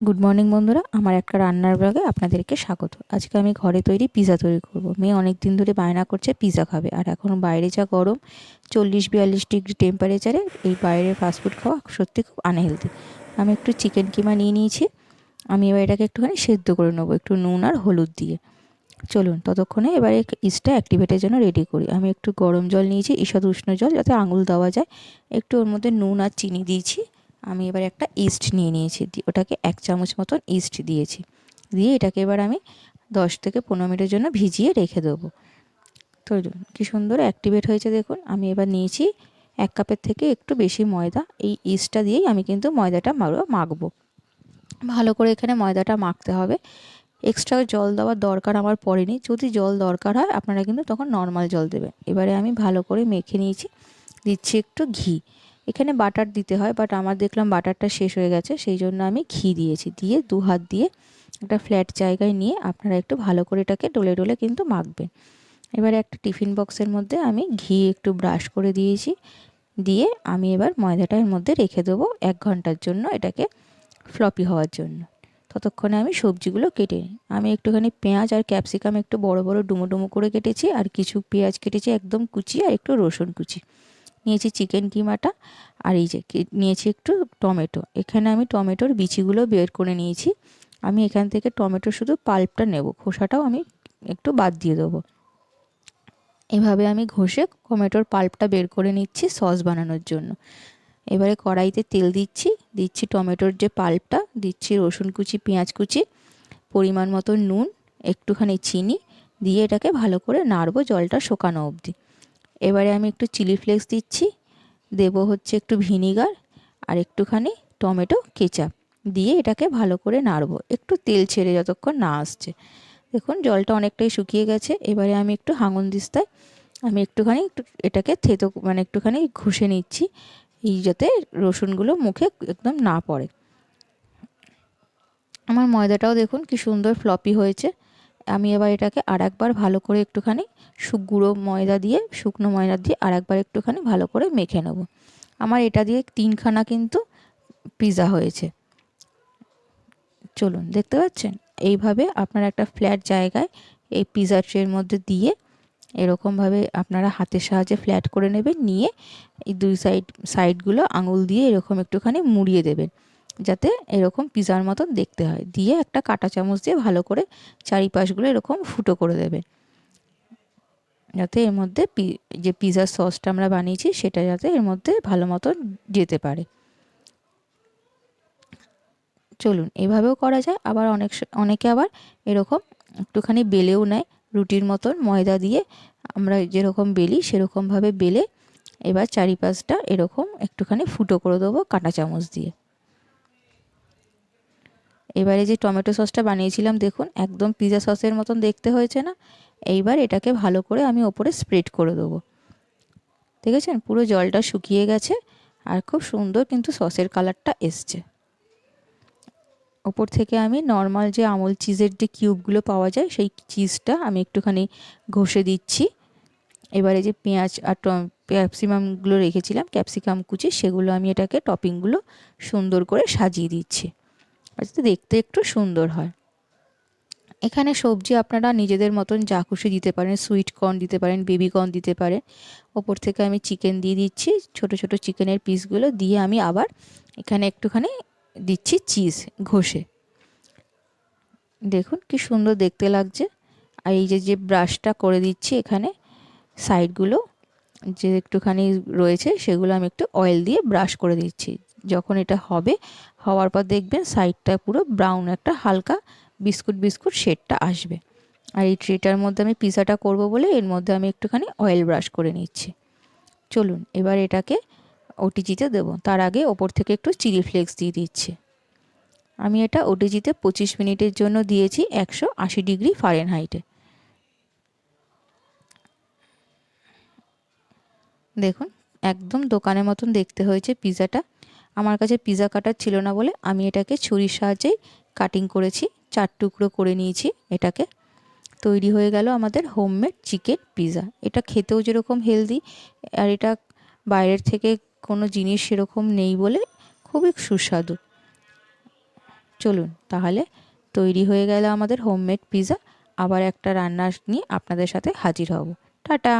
Good morning বন্ধুরা। আমার একটা রান্নার ব্লগে আপনাদেরকে স্বাগত। আজকে আমি ঘরে তৈরি পিৎজা তৈরি করব। মেয়ে অনেক দিন ধরে বায়না করছে পিৎজা খাবে। আর এখন বাইরে যা গরম, চল্লিশ বিয়াল্লিশ ডিগ্রি টেম্পারেচারে এই বাইরের ফাস্টফুড খাওয়া সত্যি খুব আনহেলদি আমি একটু চিকেন কিমা নিয়ে নিয়েছি। আমি এবার এটাকে একটুখানি সেদ্ধ করে নেব, একটু নুন আর হলুদ দিয়ে। চলুন, ততক্ষণে এবারে ইস্টটা অ্যাক্টিভেটের জন্য রেডি করি। আমি একটু গরম জল নিয়েছি, ঈষৎ উষ্ণ জল যাতে আঙুল দেওয়া যায়। একটু ওর মধ্যে নুন আর চিনি দিয়েছি। আমি এবার একটা ইস্ট নিয়ে নিয়েছি ওটাকে এক চামচ মতন ইস্ট দিয়েছি। দিয়ে এটাকে এবার আমি দশ থেকে পনেরো মিনিটের জন্য ভিজিয়ে রেখে দেবো। তো কী সুন্দর অ্যাক্টিভেট হয়েছে দেখুন। আমি এবার নিয়েছি এক কাপের থেকে একটু বেশি ময়দা। এই ইস্টটা দিয়েই আমি কিন্তু ময়দাটা মারো, মাখবো। ভালো করে এখানে ময়দাটা মাখতে হবে। এক্সট্রা জল দেওয়ার দরকার আমার পড়েনি। যদি জল দরকার হয়, আপনারা কিন্তু তখন নর্মাল জল দেবেন। এবারে আমি ভালো করে মেখে নিয়েছি। দিচ্ছি একটু ঘি। এখানে বাটার দিতে হয় বাট আমার দেখলাম বাটারটা শেষ হয়ে গেছে, সেই জন্য আমি ঘি দিয়েছি, দিয়ে দু হাত দিয়ে একটা ফ্ল্যাট জায়গায় নিয়ে আপনারা একটু ভালো করে এটাকে ডলে ডলে কিন্তু মাখবেন। এবারে একটা টিফিন বক্সের মধ্যে আমি ঘি একটু ব্রাশ করে দিয়েছি, দিয়ে আমি এবার ময়দাটার মধ্যে রেখে দেবো এক ঘণ্টার জন্য এটাকে ফ্লপি হওয়ার জন্য। ততক্ষণে আমি সবজিগুলো কেটে নিই। আমি একটুখানি পেঁয়াজ আর ক্যাপসিকাম একটু বড় বড় ডুমো ডুমো করে কেটেছি, আর কিছু পেঁয়াজ কেটেছি একদম কুচি আর একটু রসুন কুচি। নিয়েছি চিকেন কিমাটা আর এই যে নিয়েছি একটু টমেটো। এখানে আমি টমেটোর বিচিগুলো বের করে নিয়েছি। আমি এখান থেকে টমেটো শুধু পাল্পটা নেব, খোসাটাও আমি একটু বাদ দিয়ে দেবো। এভাবে আমি ঘষে টমেটোর পাল্পটা বের করে নিচ্ছি সস বানানোর জন্য। এবারে কড়াইতে তেল দিচ্ছি দিচ্ছি টমেটোর যে পাল্পটা, দিচ্ছি রসুন কুচি, পেঁয়াজ কুচি, পরিমাণ মতো নুন, একটুখানি চিনি, দিয়ে এটাকে ভালো করে নাড়বো জলটা শোকানো অবধি। এবারে আমি একটু চিলি ফ্লেক্স দিচ্ছি, দেব হচ্ছে একটু ভিনিগার আর একটুখানি টমেটো কেচাপ দিয়ে এটাকে ভালো করে নাড়বো। একটু তেল ছেড়ে যতক্ষণ না আসছে। দেখুন, জলটা অনেকটাই শুকিয়ে গেছে। এবারে আমি একটু হাঙন দিস্তায় আমি একটুখানি একটু এটাকে থেতো মানে একটুখানি ঘষে নিচ্ছি, এই যাতে রসুনগুলো মুখে একদম না পড়ে। আমার ময়দাটাও দেখুন কি সুন্দর ফ্লপি হয়েছে। আমি এবার এটাকে আর একবার ভালো করে একটুখানি গুঁড়ো ময়দা দিয়ে, শুকনো ময়দা দিয়ে আর একবার একটুখানি ভালো করে মেখে নেব। আমার এটা দিয়ে তিনখানা কিন্তু পিৎজা হয়েছে। চলুন, দেখতে পাচ্ছেন? এইভাবে আপনারা একটা ফ্ল্যাট জায়গায় এই পিৎজা ট্রের মধ্যে দিয়ে এরকমভাবে আপনারা হাতের সাহায্যে ফ্ল্যাট করে নেবেন, নিয়ে এই দুই সাইড, সাইডগুলো আঙুল দিয়ে এরকম একটুখানি মুড়িয়ে দেবেন। যাতে এরকম পিজার মতন দেখতে হয়। দিয়ে একটা কাঁটা চামচ দিয়ে ভালো করে চারিপাশগুলো এরকম ফুটো করে দেবেন যাতে এর মধ্যে যে পিজার সসটা আমরা বানিয়েছি সেটা যাতে এর মধ্যে ভালো মতন যেতে পারে। চলুন, এভাবেও করা যায়। আবার অনেক অনেকে আবার এরকম একটুখানি বেলেও নেয়। রুটির মতন ময়দা দিয়ে আমরা যেরকম বেলি সেরকমভাবে বেলে এবার চারিপাশটা এরকম একটুখানি ফুটো করে দেবো কাঁটা চামচ দিয়ে। এবারে যে টমেটো সসটা বানিয়েছিলাম, দেখুন, একদম পিজা সসের মতন দেখতে হয়েছে না? এইবার এটাকে ভালো করে আমি ওপরে স্প্রেড করে দেবো। দেখেছেন? পুরো জলটা শুকিয়ে গেছে আর খুব সুন্দর কিন্তু সসের কালারটা এসছে। ওপর থেকে আমি নর্মাল যে আমল চিজের যে কিউবগুলো পাওয়া যায়, সেই চিজটা আমি একটুখানি ঘষে দিচ্ছি। এবারে যে পেঁয়াজ আর ক্যাপসিকামগুলো রেখেছিলাম ক্যাপসিকাম কুচি, সেগুলো আমি এটাকে টপিংগুলো সুন্দর করে সাজিয়ে দিচ্ছি। যাতে দেখতে একটু সুন্দর হয়। এখানে সবজি আপনারা নিজেদের মতন যা খুশি দিতে পারেন সুইট কর্ন দিতে পারেন বেবি কর্ন দিতে পারেন। ওপর থেকে আমি চিকেন দিয়ে দিচ্ছি, ছোট ছোট চিকেনের পিসগুলো দিয়ে আমি আবার এখানে একটুখানি দিচ্ছি চিজ ঘষে। দেখুন কি সুন্দর দেখতে লাগছে। আর এই যে যে ব্রাশটা করে দিচ্ছি এখানে সাইডগুলো যে একটুখানি রয়েছে সেগুলো আমি একটু অয়েল দিয়ে ব্রাশ করে দিচ্ছি। যখন এটা হবে, হওয়ার পর দেখবেন সাইডটা পুরো ব্রাউন একটা হালকা বিস্কুট বিস্কুট শেডটা আসবে। আর এই ট্রেটার মধ্যে আমি পিজাটা করব বলে এর মধ্যে আমি একটুখানি অয়েল ব্রাশ করে নিচ্ছি। চলুন, এবার এটাকে ওটিজিতে দেবো। তার আগে ওপর থেকে একটু চিলি ফ্লেক্স দিয়ে দিচ্ছি। আমি এটা ওটিজিতে পঁচিশ মিনিটের জন্য দিয়েছি একশো আশি ডিগ্রি ফারেনহাইটে দেখুন, একদম দোকানের মতন দেখতে হয়েছে পিজাটা আমার কাছে পিজা কাটার ছিল না বলে আমি এটাকে ছুরির সাহায্যেই কাটিং করেছি, চার টুকরো করে নিয়েছি এটাকে। তৈরি হয়ে গেল আমাদের হোমমেড চিকেন পিজা এটা খেতেও যেরকম হেলদি আর এটা বাইরের থেকে কোনো জিনিস সেরকম নেই বলে খুবই সুস্বাদু। চলুন তাহলে তৈরি হয়ে গেল আমাদের হোমমেড পিৎজা আবার একটা রান্না নিয়ে আপনাদের সাথে হাজির হব। টাটা!